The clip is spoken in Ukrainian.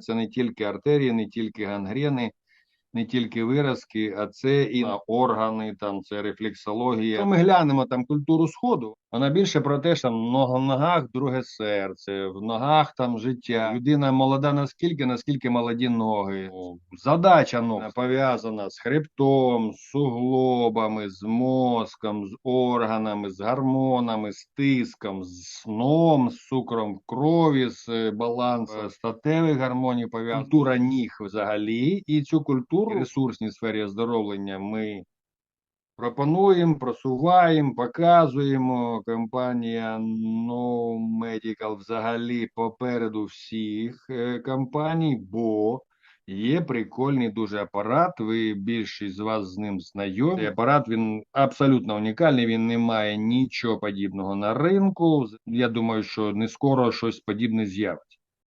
Це не тільки артерії, не тільки гангрени, не тільки виразки, а це і на органи, там це рефлексологія. Ми глянемо там культуру сходу. Вона більше про те, що в ногах, друге серце, в ногах там життя. Людина молода наскільки, наскільки молоді ноги. Задача ног пов'язана з хребтом, з суглобами, з мозком, з органами, з гормонами, з тиском, з сном, з цукром в крові, з е, балансом статевих гормонів пов'язана. Культура ніг взагалі. І цю культуру ресурсній сфері оздоровлення ми пропонуємо, просуваємо, показуємо. Компанія No Medical взагалі попереду всіх е, компаній, бо є прикольний дуже апарат. Ви більшість з вас з ним знайомі. Апарат він абсолютно унікальний. Він не має нічого подібного на ринку. Я думаю, що не скоро щось подібне з'явиться.